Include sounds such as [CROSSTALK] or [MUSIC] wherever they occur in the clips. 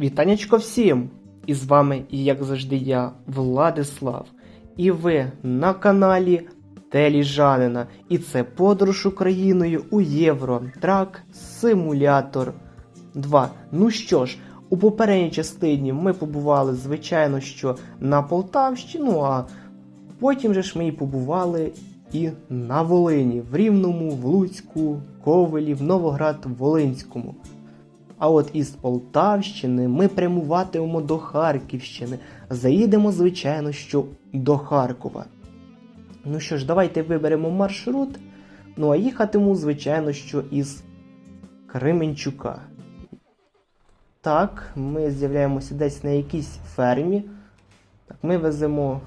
Вітанечко всім! І з вами, як завжди, я, Владислав. І ви на каналі Теліжанина. І це подорож Україною у Євро Трак Симулятор 2. Ну що ж, у попередній частині ми побували, звичайно, що на Полтавщину, а потім же ж ми і побували і на Волині, в Рівному, в Луцьку, Ковелі, в Новоград-Волинському. А от із Полтавщини ми прямуватимемо до Харківщини. Заїдемо, звичайно, що до Харкова. Ну що ж, давайте виберемо маршрут. Ну а їхатиму, звичайно, що із Кременчука. Так, ми з'являємося десь на якійсь фермі. Так, ми веземо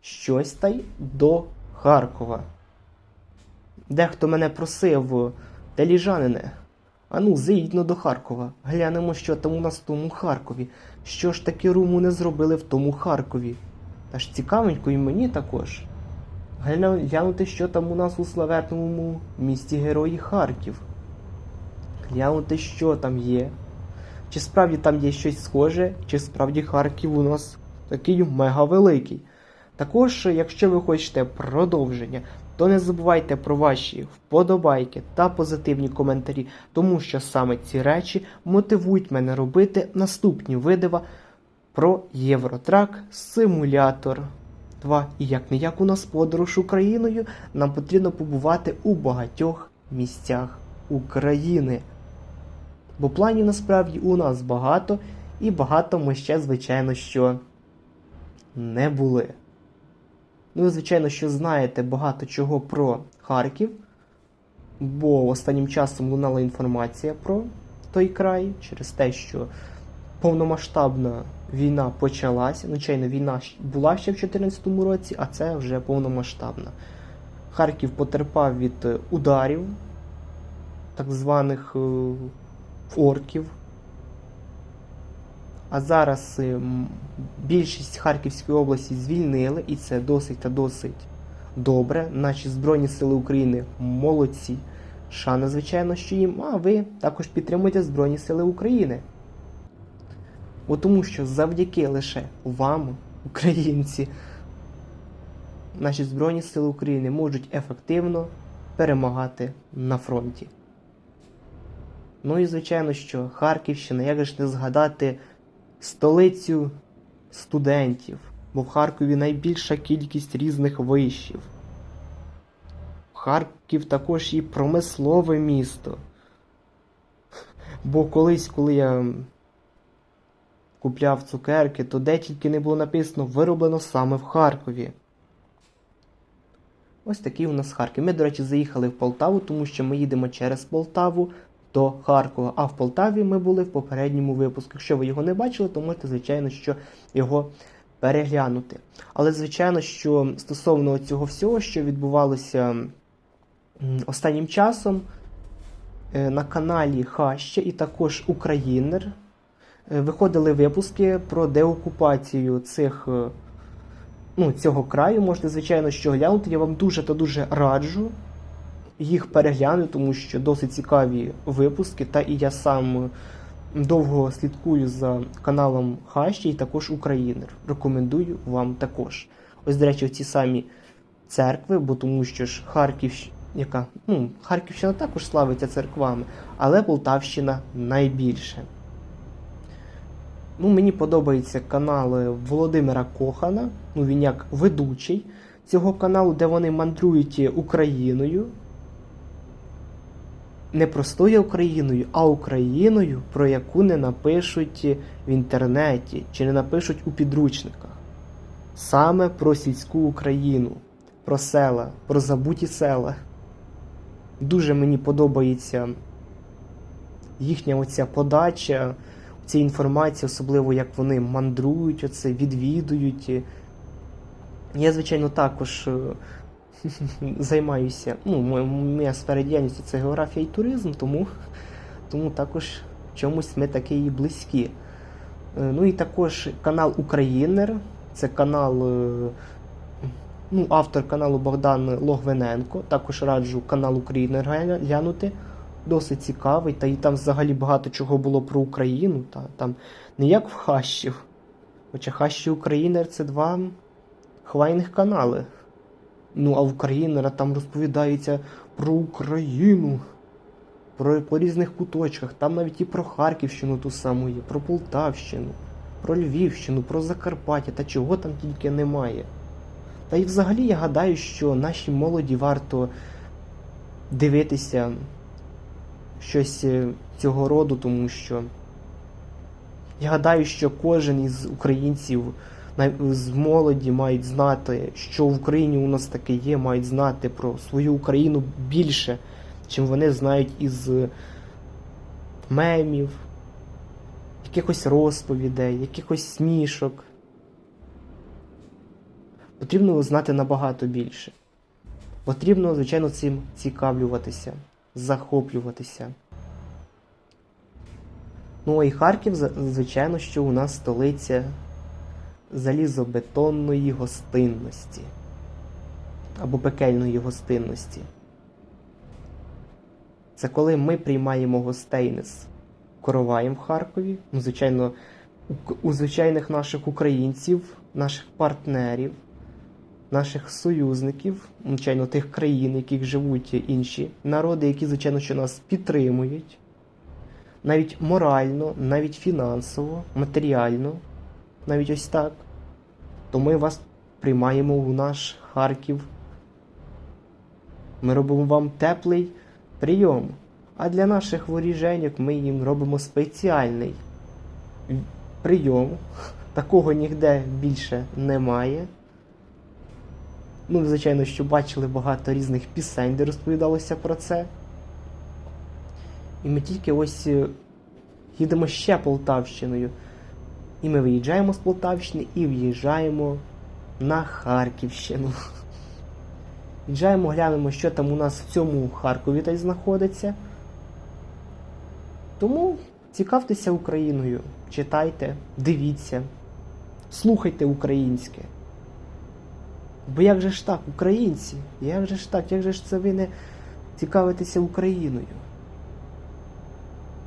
щось та й до Харкова. Дехто мене просив, теліжанине. Ану, заїдьно до Харкова. Глянемо, що там у нас в тому Харкові. Що ж таки руму не зробили в тому Харкові? Та ж цікавенько і мені також. Глянути, що там у нас у славетному місті Герої Харків. Глянути, що там є. Чи справді там є щось схоже, чи справді Харків у нас такий мега великий. Також, якщо ви хочете продовження, то не забувайте про ваші вподобайки та позитивні коментарі, тому що саме ці речі мотивують мене робити наступні видива про Євротрак Симулятор 2. І як не як у нас подорож Україною, нам потрібно побувати у багатьох місцях України. Бо планів насправді у нас багато, і багато ми ще, звичайно, що не були. Ну, ви, звичайно, що знаєте багато чого про Харків, бо останнім часом лунала інформація про той край через те, що повномасштабна війна почалася. Звичайно, війна була ще в 2014 році, а це вже повномасштабна. Харків потерпав від е, ударів так званих е, орків. А зараз е, більшість Харківської області звільнили, і це досить та досить добре. Наші Збройні Сили України молодці. Шана, звичайно, що їм, а ви також підтримуєте Збройні Сили України. Бо тому що завдяки лише вам, українці, наші Збройні Сили України можуть ефективно перемагати на фронті. Ну і звичайно, що Харківщина, як же не згадати столицю студентів, бо в Харкові найбільша кількість різних вишів. Харків також і промислове місто. Бо колись, коли я купляв цукерки, то де тільки не було написано вироблено саме в Харкові. Ось такий у нас Харків. Ми, до речі, заїхали в Полтаву, тому що ми їдемо через Полтаву до Харкова. А в Полтаві ми були в попередньому випуску. Якщо ви його не бачили, то можете, звичайно, що його переглянути. Але, звичайно, що стосовно цього всього, що відбувалося останнім часом е, на каналі Хаща і також Українер е, виходили випуски про деокупацію цих. е, Ну, цього краю можете, звичайно, що глянути. Я вам дуже та дуже раджу їх переглянути, тому що досить цікаві випуски. Та і я сам довго слідкую за каналом Хащі і також Українер. Рекомендую вам також. Ось, до речі, ці самі церкви, бо тому що ж Харків, яка ну, Харківщина також славиться церквами, але Полтавщина найбільше. Ну, мені подобається канал е, Володимира Кохана. Ну, він як ведучий цього каналу, де вони мандрують Україною. Не простою Україною, а Україною, про яку не напишуть в інтернеті чи не напишуть у підручниках. Саме про сільську Україну, про села, про забуті села. Дуже мені подобається їхня оця подача цієї інформації, особливо як вони мандрують, оце, відвідують. Я, звичайно, також е, [LAUGHS] займаюся. Ну, моя- сфера діяльності це географія і туризм, тому, тому також чомусь ми такі і близькі. Е, Ну і також канал Українер, це канал, е, ну, автор каналу Богдан Логвиненко. Також раджу канал Українер глянути. досить цікавий, та і там взагалі багато чого було про Україну, та там не як в Хащів. Хоча Хащі України це два хвайних канали. Ну, а в там розповідається про Україну, про по різних куточках. Там навіть і про Харківщину ту саму є, про Полтавщину, про Львівщину, про Закарпаття та чого там тільки немає. Та й взагалі я гадаю, що нашій молоді варто дивитися щось е, цього роду, тому що я гадаю, що кожен із українців з молоді мають знати, що в Україні у нас таке є, мають знати про свою Україну більше, чим вони знають із мемів, якихось розповідей, якихось смішок. Потрібно знати набагато більше. Потрібно, звичайно, цим цікавлюватися, захоплюватися. Ну і Харків, звичайно, що у нас столиця залізобетонної гостинності або пекельної гостинності. Це коли ми приймаємо гостей з короваєм в Харкові, ну, звичайно, у звичайних наших українців, наших партнерів, наших союзників, звичайно, тих країн, в яких живуть інші народи, які, звичайно, що нас підтримують, навіть морально, навіть фінансово, матеріально, навіть ось так, то ми вас приймаємо у наш Харків. Ми робимо вам теплий прийом. А для наших воріженьок ми їм робимо спеціальний прийом. Такого ніде більше немає. Ну, звичайно, що бачили багато різних пісень, де розповідалося про це. І ми тільки ось е, їдемо ще Полтавщиною. І ми виїжджаємо з Полтавщини і в'їжджаємо на Харківщину. В'їжджаємо, глянемо, що там у нас в цьому Харкові та й знаходиться. Тому цікавтеся Україною, читайте, дивіться, слухайте українське. Бо як же ж так, українці? Як же ж так, як же ж це ви не цікавитеся Україною?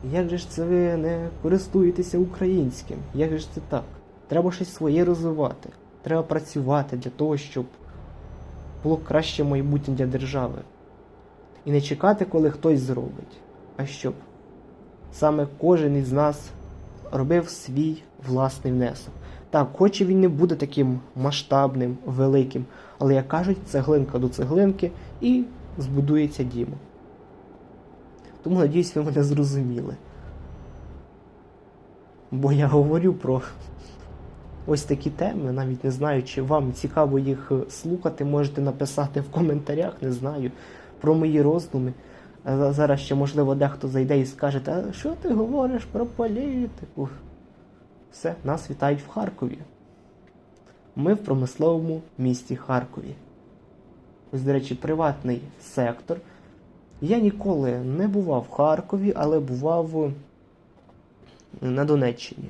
Як же ж це ви не користуєтеся українським? Як же ж це так? Треба щось своє розвивати. Треба працювати для того, щоб було краще майбутнє для держави. І не чекати, коли хтось зробить, а щоб саме кожен із нас робив свій власний внесок. Так, хоч і він не буде таким масштабним, великим, але, як кажуть, цеглинка до цеглинки і збудується дім. Тому, надіюсь, ви мене зрозуміли. Бо я говорю про ось такі теми, навіть не знаю, чи вам цікаво їх е, слухати, можете написати в коментарях, не знаю, про мої роздуми. Зараз ще, можливо, дехто зайде і скаже, а що ти говориш про політику? Все, нас вітають в Харкові. Ми в промисловому місті Харкові. Ось, до речі, приватний сектор. Я ніколи не бував в Харкові, але бував на Донеччині.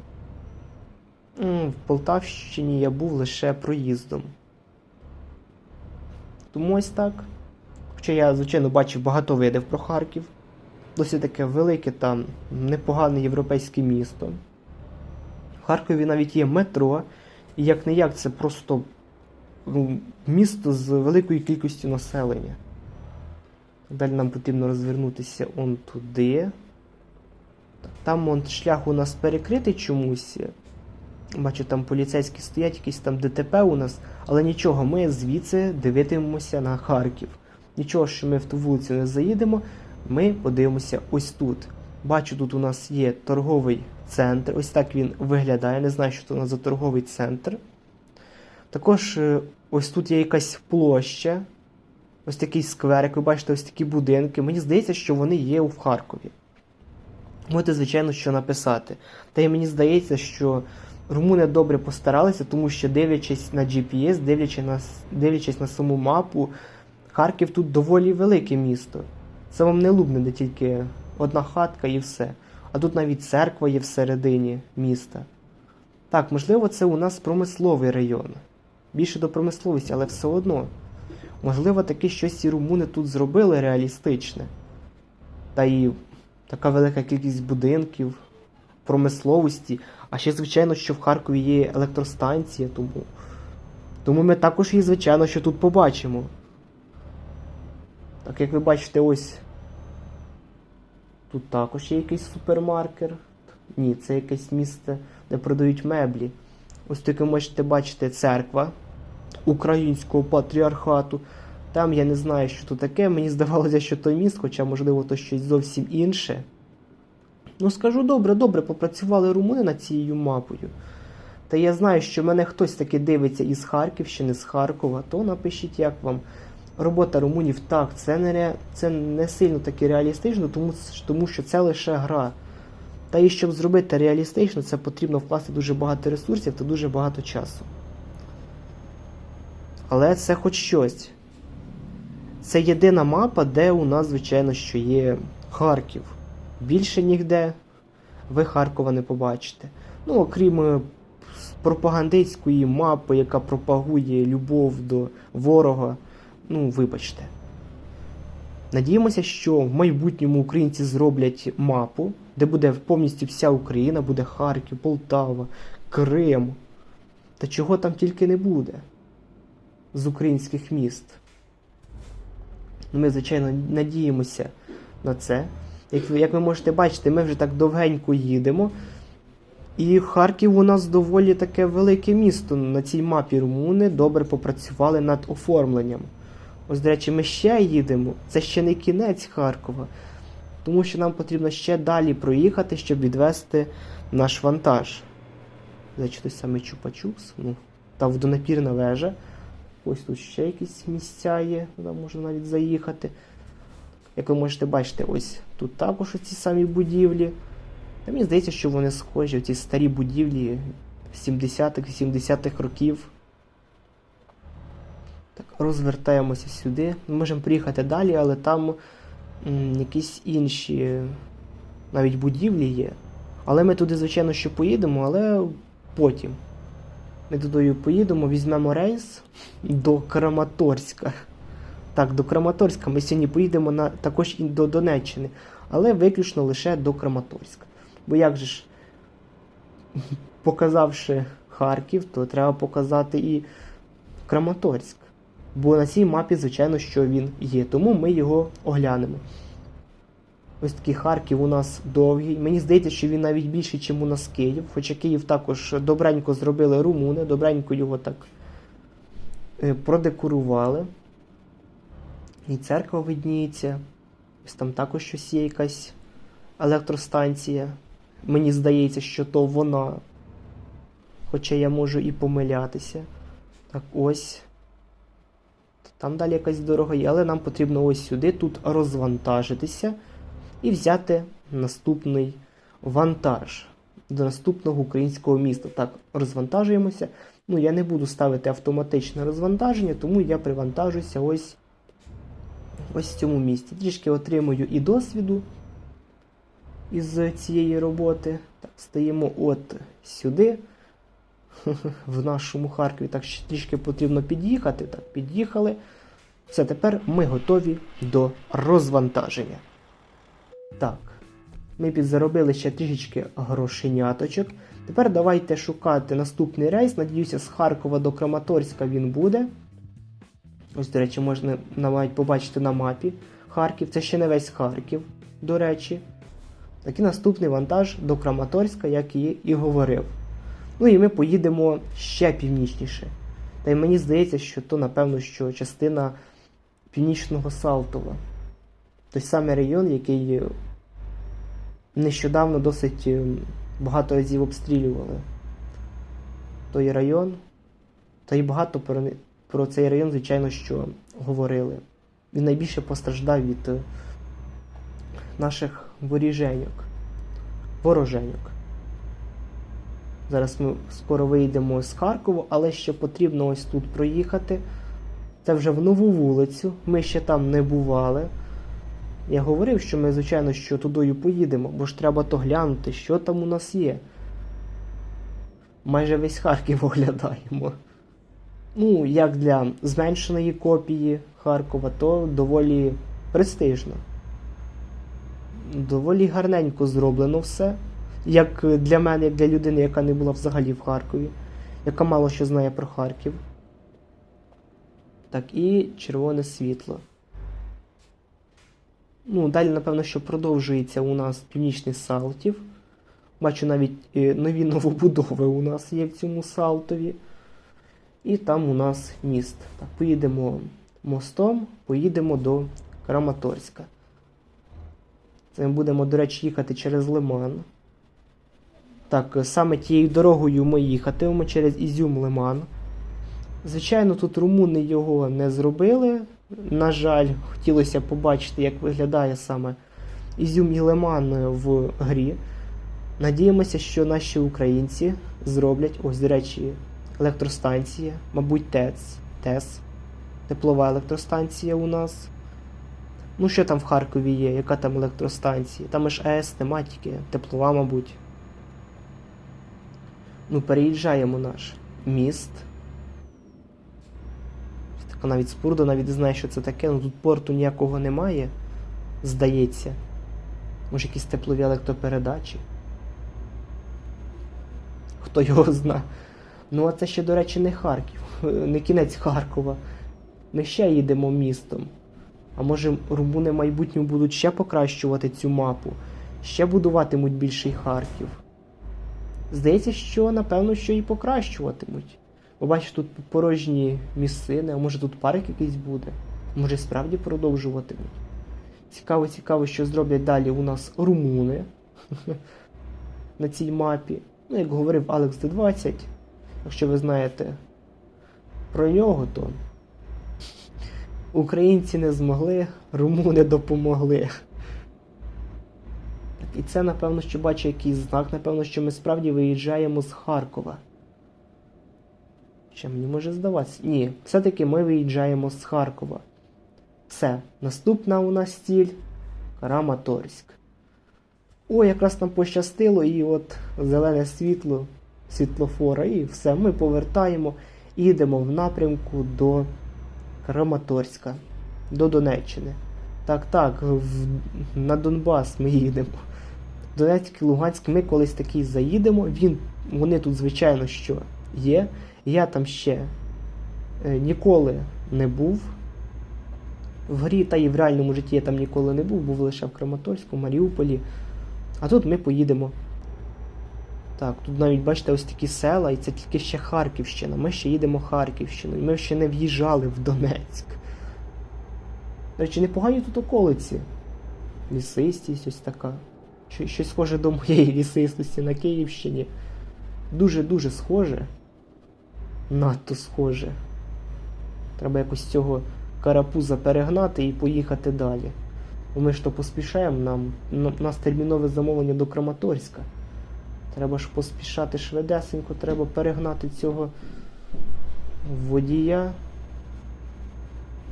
В Полтавщині я був лише проїздом. Тому ось так. Хоча я, звичайно, бачив багато видів про Харків. Досить таке велике там непогане європейське місто. В Харкові навіть є метро, і як не як це просто ну, місто з великою кількістю населення. Далі нам потрібно розвернутися он туди. Там он шлях у нас перекритий чомусь. Бачу, там поліцейські стоять, якісь там ДТП у нас, але нічого, ми звідси дивитимемося на Харків. Нічого, що ми в ту вулицю не заїдемо, ми подивимося ось тут. Бачу, тут у нас є торговий центр. Ось так він виглядає. Не знаю, що це у нас за торговий центр. Також е, ось тут є якась площа. Ось такий скверик, ви бачите, ось такі будинки. Мені здається, що вони є у Харкові. Можете, звичайно, що написати. Та й мені здається, що румуни добре постаралися, тому що дивлячись на GPS, дивлячись на, дивлячись на саму мапу, Харків тут доволі велике місто. Це вам не лубне, де тільки одна хатка і все. А тут навіть церква є всередині міста. Так, можливо, це у нас промисловий район. Більше до промисловості, але все одно. Можливо, таке щось ці румуни тут зробили реалістичне. та й така велика кількість будинків, промисловості. А ще, звичайно, що в Харкові є електростанція, тому. Тому ми також її, звичайно, що тут побачимо. Так як ви бачите, ось. Тут також є якийсь супермаркер. Ні, це якесь місце, де продають меблі. Ось ви можете бачити церква українського патріархату. Там я не знаю, що тут таке. Мені здавалося, що то міст, хоча, можливо, то щось зовсім інше. Ну, скажу добре, добре, попрацювали румуни над цією мапою. Та я знаю, що мене хтось таки дивиться із Харківщини, з Харкова, то напишіть, як вам. Робота румунів так, це не, це не сильно таки реалістично, тому, тому що це лише гра. Та і щоб зробити реалістично, це потрібно вкласти дуже багато ресурсів та дуже багато часу. Але це хоч щось. Це єдина мапа, де у нас, звичайно, що є Харків. Bільше ніде ви Харкова не побачите. Ну, окрім е, пропагандистської мапи, яка пропагує любов до ворога. Ну, вибачте. Надіємося, що в майбутньому українці зроблять мапу, де буде повністю вся Україна, буде Харків, Полтава, Крим. Та чого там тільки не буде з українських міст. Ну, Ми, звичайно, надіємося на це. Як ви, як ви можете бачити, ми вже так довгенько їдемо. І Харків у нас доволі таке велике місто. На цій мапі румуни добре попрацювали над оформленням. Ось, до речі, ми ще їдемо. Це ще не кінець Харкова. Тому що нам потрібно ще далі проїхати, щоб відвести наш вантаж. Значить, самий Чупа-Чупс. Ну, та водонапірна вежа. Ось тут ще якісь місця є, туди можна навіть заїхати. Як ви можете бачити, ось тут також ці самі будівлі. Та мені здається, що вони схожі, ці старі будівлі 70-х, 70-х років. Так, розвертаємося сюди. Ми можемо приїхати далі, але там м, якісь інші навіть будівлі є. Але ми туди, звичайно, що поїдемо, але потім. Ми туди поїдемо, візьмемо рейс до Краматорська. Так, до Краматорська ми сьогодні поїдемо на, також і до Донеччини, але виключно лише до Краматорська. Бо як же ж, показавши Харків, то треба показати і Краматорськ. Бо на цій мапі, звичайно, що він є. Тому ми його оглянемо. Ось такий Харків у нас довгий. Мені здається, що він навіть більший, ніж у нас Київ. Хоча Київ також добренько зробили румуни, добренько його так е, продекорували. І церква видніється. Ось там також щось є якась електростанція. Мені здається, що то вона. Хоча я можу і помилятися. Так ось. Там далі якась дорога є, але нам потрібно ось сюди тут розвантажитися і взяти наступний вантаж до наступного українського міста. Так, розвантажуємося. Ну, я не буду ставити автоматичне розвантаження, тому я привантажуся ось ось в цьому місці. Трішки отримую і досвіду із цієї роботи. Так, стаємо от сюди, [LAUGHS] в нашому Харкові. Так, ще трішки потрібно під'їхати. Так, під'їхали. Все, тепер ми готові до розвантаження. Так, ми підзаробили ще трішечки грошеняточок. Тепер давайте шукати наступний рейс. Надіюся, з Харкова до Краматорська він буде. Ось, до речі, можна навіть побачити на мапі Харків. Це ще не весь Харків, до речі. Так і наступний вантаж до Краматорська, як і, і говорив. Ну і ми поїдемо ще північніше. Та й мені здається, що то, напевно, що частина Північного Салтова. Той самий район, який нещодавно досить е, багато разів обстрілювали. Той район. Та й багато про, про цей район, звичайно, що говорили. Він найбільше постраждав від е, наших воріженьок, вороженьок. Зараз ми скоро вийдемо з Харкова, але ще потрібно ось тут проїхати. Це вже в нову вулицю. Ми ще там не бували. Я говорив, що ми, звичайно, що тудою поїдемо, бо ж треба то глянути, що там у нас є. Майже весь Харків [LAUGHS] оглядаємо. Ну, як для зменшеної копії Харкова, то доволі престижно. Доволі гарненько зроблено все. Як для мене, як для людини, яка не була взагалі в Харкові, яка мало що знає про Харків. Так, і червоне світло. Ну, далі, напевно, що продовжується у нас північний Салтів. Бачу навіть е, нові новобудови у нас є в цьому Салтові. І там у нас міст. Так, поїдемо мостом, поїдемо до Краматорська. Це ми будемо, до речі, їхати через Лиман. Так, е, саме тією дорогою ми їхатимемо через Ізюм Лиман. Звичайно, тут румуни його не зробили. На жаль, хотілося побачити, як виглядає саме Ізюм і Лиман в грі. Надіємося, що наші українці зроблять, ось, речі, електростанція, мабуть, ТЕЦ, ТЕС, теплова електростанція у нас. Ну, що там в Харкові є? Яка там електростанція? Там ж АЕС нема, тільки теплова, мабуть. Ну, переїжджаємо наш міст. Така навіть споруда, навіть не знаю, що це таке. Ну тут порту ніякого немає, здається. Може якісь теплові електропередачі. Хто його зна. Ну, а це ще, до речі, не Харків, [LAUGHS] не кінець Харкова. Ми ще їдемо містом. А може румуни в майбутньому будуть ще покращувати цю мапу, ще будуватимуть більший Харків. Здається, що напевно що і покращуватимуть. Бо тут порожні місцини, а може тут парк якийсь буде, може справді продовжуватимуть. Цікаво, цікаво, що зроблять далі у нас румуни [LAUGHS] на цій мапі. Ну, як говорив Алекс Д20, якщо ви знаєте про нього, то українці не змогли, румуни допомогли. І це, напевно, що бачу якийсь знак, напевно, що ми справді виїжджаємо з Харкова. Ще мені може здаватися. Ні, все-таки ми виїжджаємо з Харкова. Все, наступна у нас ціль Краматорськ. О, якраз нам пощастило, і от зелене світло, світлофора, і все, ми повертаємо і йдемо в напрямку до Краматорська, до Донеччини. Так, так, в, на Донбас ми їдемо. Донецьк і Луганськ ми колись такий заїдемо. Він, вони тут, звичайно, що є. Я там ще е, ніколи не був. В грі та і в реальному житті я там ніколи не був, був лише в Краматорську, Маріуполі. А тут ми поїдемо. Так, тут навіть бачите ось такі села, і це тільки ще Харківщина. Ми ще їдемо Харківщиною. Ми ще не в'їжджали в Донецьк. До речі, непогані тут околиці. Лісистість ось така. Щось схоже до моєї лісистості на Київщині. Дуже-дуже схоже. Надто схоже. Треба якось цього карапуза перегнати і поїхати далі. Бо ми ж то поспішаємо, нам, у нас термінове замовлення до Краматорська. Треба ж поспішати швидесенько, треба перегнати цього водія.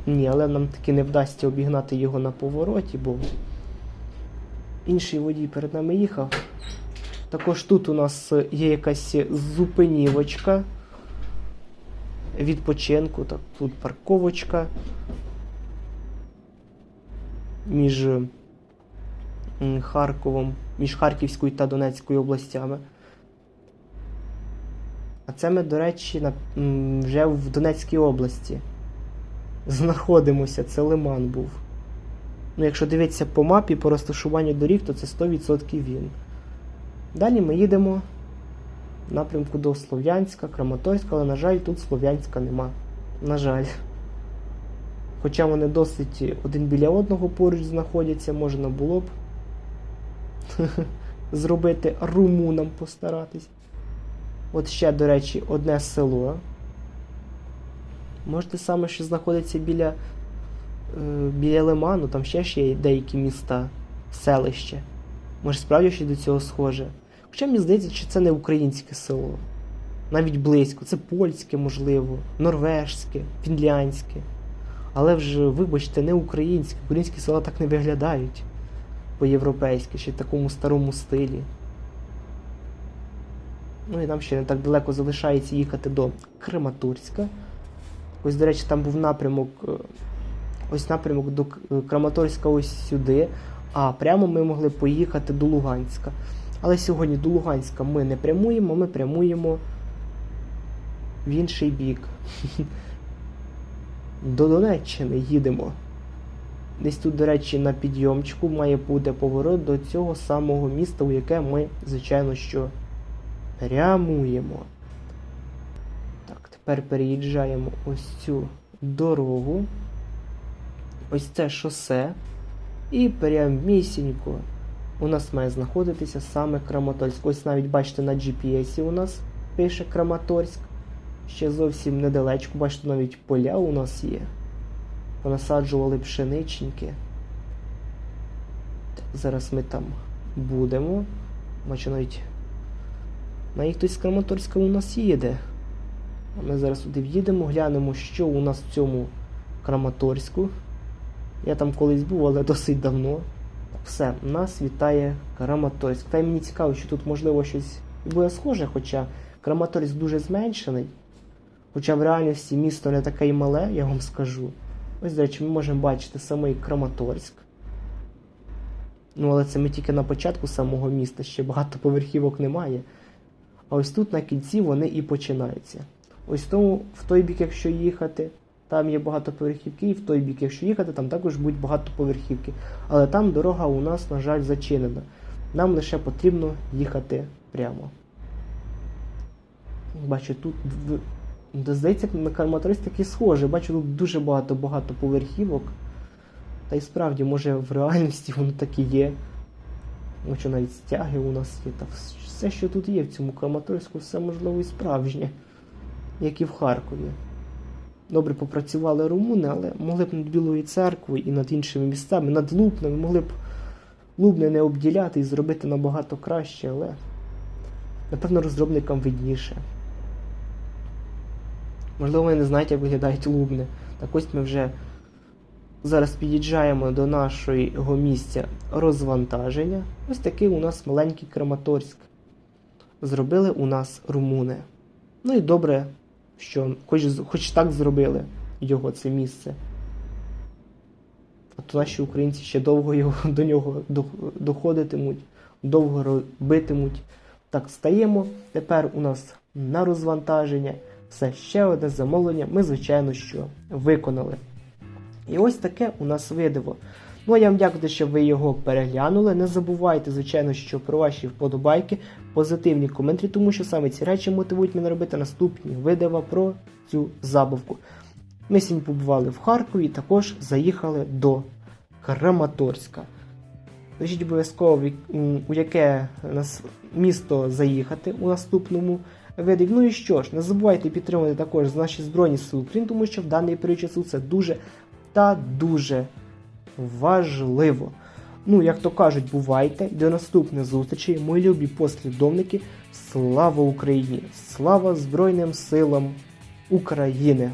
Ні, але нам таки не вдасться обігнати його на повороті, бо інший водій перед нами їхав. Також тут у нас є якась зупинівочка відпочинку. Так, тут парковочка між Харковом, між Харківською та Донецькою областями. А це ми, до речі, на, вже в Донецькій області знаходимося. Це Лиман був. Ну, якщо дивитися по мапі, по розташуванню доріг, то це 100% він. Далі ми їдемо напрямку до Слов'янська, Краматорська, але, на жаль, тут Слов'янська нема. На жаль. Хоча вони досить один біля одного поруч знаходяться, можна було б [LAUGHS] зробити румунам постаратись. От ще, до речі, одне село. Може, те саме, що знаходиться біля, е, біля Лиману, там ще ж є деякі міста, селище. Може, справді щось до цього схоже. Хоча мені здається, що це не українське село. Навіть близько. Це польське, можливо, норвежське, фінляндське. Але вже, вибачте, не українське. Українські села так не виглядають по-європейськи, ще в такому старому стилі. Ну і нам ще не так далеко залишається їхати до Краматорська. Ось, до речі, там був напрямок. е, Ось напрямок до Краматорська ось сюди. а прямо ми могли поїхати до Луганська. Але сьогодні до Луганська ми не прямуємо, ми прямуємо в інший бік. [LAUGHS] До Донеччини їдемо. Десь тут, до речі, на підйомчику має бути поворот до цього самого міста, у яке ми, звичайно, що прямуємо. Так, тепер переїжджаємо ось цю дорогу. Ось це шосе. І прямісінько у нас має знаходитися саме Краматорськ. Ось навіть бачите на GPS у нас пише Краматорськ. Ще зовсім недалечко, бачите, навіть поля у нас є. Понасаджували пшеничники. Зараз ми там будемо. Бачу, навіть навіть хтось з Краматорська у нас їде. А ми зараз туди в'їдемо, глянемо, що у нас в цьому Краматорську. Я там колись був, але досить давно. Все, нас вітає Краматорськ. Та й мені цікаво, що тут можливо щось і буде схоже, хоча Краматорськ дуже зменшений. Хоча в реальності місто не таке й мале, я вам скажу. Ось, до речі, ми можемо бачити самий Краматорськ. Ну, але це ми тільки на початку самого міста, ще багато поверхівок немає. А ось тут на кінці вони і починаються. Ось тому, в той бік, якщо їхати, там є багатоповерхівки, і в той бік, якщо їхати, там також будуть багатоповерхівки. Але там дорога у нас, на жаль, зачинена. Нам лише потрібно їхати прямо. Бачу, тут здається, на Краматорськ такий схожий. Бачу, тут дуже багато-багато поверхівок. Та й справді, може, в реальності воно так і є. Бачу, навіть стяги у нас є. Та все, що тут є в цьому Краматорську, все можливо і справжнє, як і в Харкові. Добре попрацювали румуни, але могли б над Білою церквою і над іншими містами, над Лубнами, могли б Лубне не обділяти і зробити набагато краще, але напевно розробникам видніше. Можливо, ви не знаєте, як виглядають лубни. Так ось ми вже зараз під'їжджаємо до нашого місця розвантаження. Ось такий у нас маленький Краматорськ. Зробили у нас румуни. Ну і добре, що хоч, хоч так зробили його це місце. А то наші українці ще довго його, [LAUGHS] до нього доходитимуть, довго робитимуть. Так, стаємо. Тепер у нас на розвантаження. Все, ще одне замовлення ми, звичайно, що виконали. І ось таке у нас видиво. Ну а я вам дякую, що ви його переглянули. Не забувайте, звичайно, що про ваші вподобайки, позитивні коментарі, тому що саме ці речі мотивують мене робити наступні видива про цю забавку. Ми сьогодні побували в Харкові і також заїхали до Краматорська. Скажіть обов'язково, у яке місто заїхати у наступному виді. Ну і що ж, не забувайте підтримувати також наші Збройні Сили України, тому що в даний період часу це дуже та дуже важливо. Ну, як то кажуть, бувайте. До наступних зустрічей, мої любі послідовники. Слава Україні! Слава Збройним силам України!